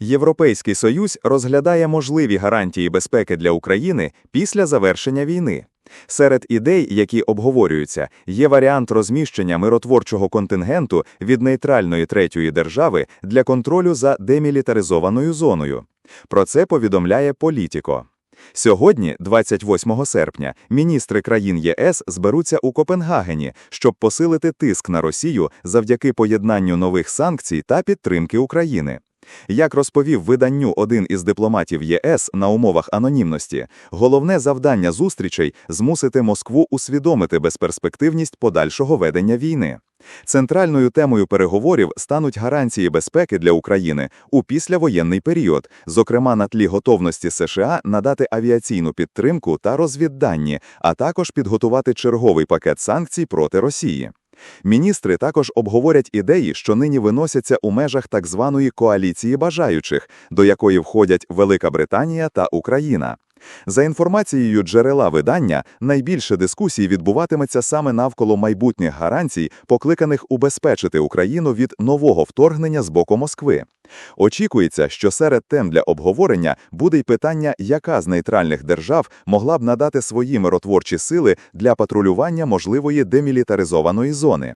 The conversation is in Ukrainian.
Європейський Союз розглядає можливі гарантії безпеки для України після завершення війни. Серед ідей, які обговорюються, є варіант розміщення миротворчого контингенту від нейтральної третьої держави для контролю за демілітаризованою зоною. Про це повідомляє Політіко. Сьогодні, 28 серпня, міністри країн ЄС зберуться у Копенгагені, щоб посилити тиск на Росію завдяки поєднанню нових санкцій та підтримки України. Як розповів виданню один із дипломатів ЄС на умовах анонімності, головне завдання зустрічей змусити Москву усвідомити безперспективність подальшого ведення війни. Центральною темою переговорів стануть гарантії безпеки для України у післявоєнний період, зокрема на тлі готовності США надати авіаційну підтримку та розвіддані, а також підготувати черговий пакет санкцій проти Росії. Міністри також обговорять ідеї, що нині виносяться у межах так званої коаліції бажаючих, до якої входять Велика Британія та Україна. За інформацією джерела видання, найбільше дискусій відбуватиметься саме навколо майбутніх гарантій, покликаних убезпечити Україну від нового вторгнення з боку Москви. Очікується, що серед тем для обговорення буде й питання, яка з нейтральних держав могла б надати свої миротворчі сили для патрулювання можливої демілітаризованої зони.